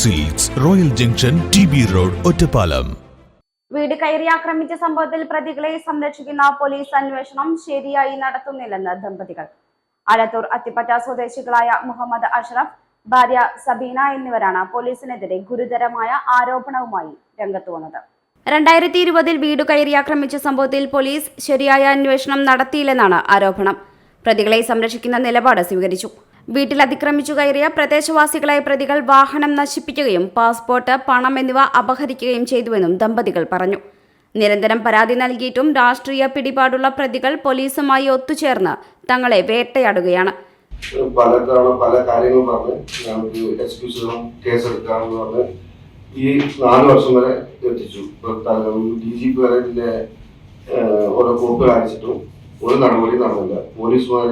Silks royal junction T B road Ottapalam വീട് കയറി ആക്രമിച്ച സംഭവത്തിൽ പ്രതികളെ സംരക്ഷിക്കുന്ന പോലീസ് അന്വേഷണം ശരിയായി നടത്തുന്നില്ലെന്ന് ദമ്പതികൾ. അഴത്തൂർ അത്തിപ്പറ്റ സ്വദേശികളായ മുഹമ്മദ് അഷ്റഫ് ഭാര്യ സബീന എന്നിവരാണ് പോലീസിനെതിരെ ഗുരുതരമായ ആരോപണവുമായി രംഗത്ത് വന്നത്. രണ്ടായിരത്തി ഇരുപതിൽ വീട് കയറി ആക്രമിച്ച സംഭവത്തിൽ പോലീസ് ശരിയായ അന്വേഷണം നടത്തിയില്ലെന്നാണ് ആരോപണം. പ്രതികളെ സംരക്ഷിക്കുന്ന നിലപാട് സ്വീകരിച്ചു. വീട്ടിൽ അതിക്രമിച്ചു കയറിയ പ്രദേശവാസികളായ പ്രതികൾ വാഹനം നശിപ്പിക്കുകയും പാസ്പോർട്ട് പണം എന്നിവ അപഹരിക്കുകയും ചെയ്തുവെന്നും ദമ്പതികൾ പറഞ്ഞു. നിരന്തരം പരാതി നൽകിയിട്ടും രാഷ്ട്രീയ പിടിപാടുള്ള പ്രതികൾ പോലീസുമായി ഒത്തുചേർന്ന് തങ്ങളെ വേട്ടയാടുകയാണ്. പല തവണ പല കാര്യങ്ങളും പറഞ്ഞ് ഞങ്ങൾക്ക് എക്സ്ക്യൂസുകളും കേസെടുക്കാമെന്ന് പറഞ്ഞ് ഈ നാല് വർഷം വരെ എത്തിച്ചു. ഡി ജി പി വരെ ഇതിന്റെ ഓരോ കോപ്പുകൾ അയച്ചിട്ടും ഒരു നടപടി നടന്നില്ല. പോലീസുമാർ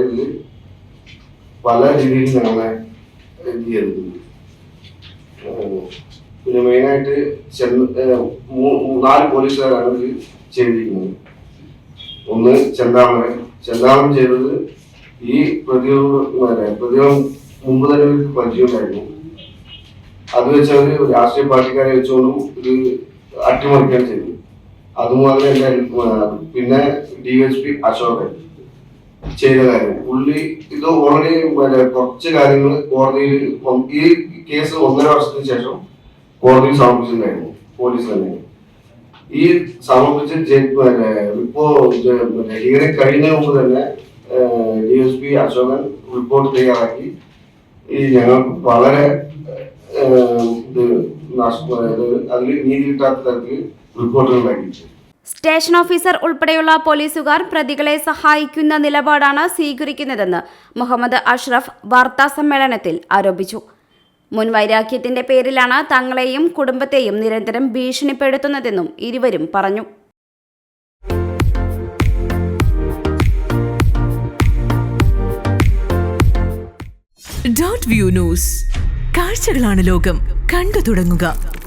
പല രീതിയിൽ ഞങ്ങളെ ഇത് ചെയ്തിട്ടുണ്ട് പിന്നെ മെയിനായിട്ട് നാല് പോലീസുകാരാണ് ഇത് ചെയ്തിരിക്കുന്നത്. ഒന്ന് ചെന്താമരൻ ചെന്താമൻ ചെയ്തത് ഈ പ്രതിയോഗം പ്രതിയോഗം മുമ്പ് തന്നെ പരിചയമുണ്ടായിരുന്നു. അത് വെച്ച് രാഷ്ട്രീയ പാർട്ടിക്കാരെ വെച്ചുകൊണ്ടും ഇത് അട്ടിമറിക്കാൻ ചെയ്തു അതുമാതിരി എന്റെ പിന്നെ ഡി എസ് പി അശോകൻ. ചെയ്ത കാര്യം. പുള്ളി ഇത് ഓൾറെഡി കുറച്ച് കാര്യങ്ങൾ കോടതിയിൽ ഈ കേസ് ഒന്നര വർഷത്തിന് ശേഷം കോടതിയിൽ സമർപ്പിച്ചിട്ടുണ്ടായിരുന്നു. പോലീസ് തന്നെ. ഈ സമർപ്പിച്ച ഇപ്പോ ഹിയറിംഗ് കഴിയുന്നതിന് മുമ്പ് തന്നെ D S P Ashokan report തയ്യാറാക്കി. ഈ ഞങ്ങൾക്ക് വളരെ ഇത് നഷ്ടം അതിൽ നീതി കിട്ടാത്ത തരത്തിൽ റിപ്പോർട്ടുകൾ ഉണ്ടാക്കി സ്റ്റേഷൻ ഓഫീസർ ഉൾപ്പെടെയുള്ള പോലീസുകാർ പ്രതികളെ സഹായിക്കുന്ന നിലപാടാണ് സ്വീകരിക്കുന്നതെന്ന് മുഹമ്മദ് അഷ്റഫ് വാർത്താ സമ്മേളനത്തിൽ ആരോപിച്ചു. മുൻ വൈരാഗ്യത്തിന്റെ പേരിലാണ് തങ്ങളെയും കുടുംബത്തെയും നിരന്തരം ഭീഷണിപ്പെടുത്തുന്നതെന്നും ഇരുവരും പറഞ്ഞു. View news. കാഴ്ചകളാണ് ലോകം. കണ്ടു തുടങ്ങുക.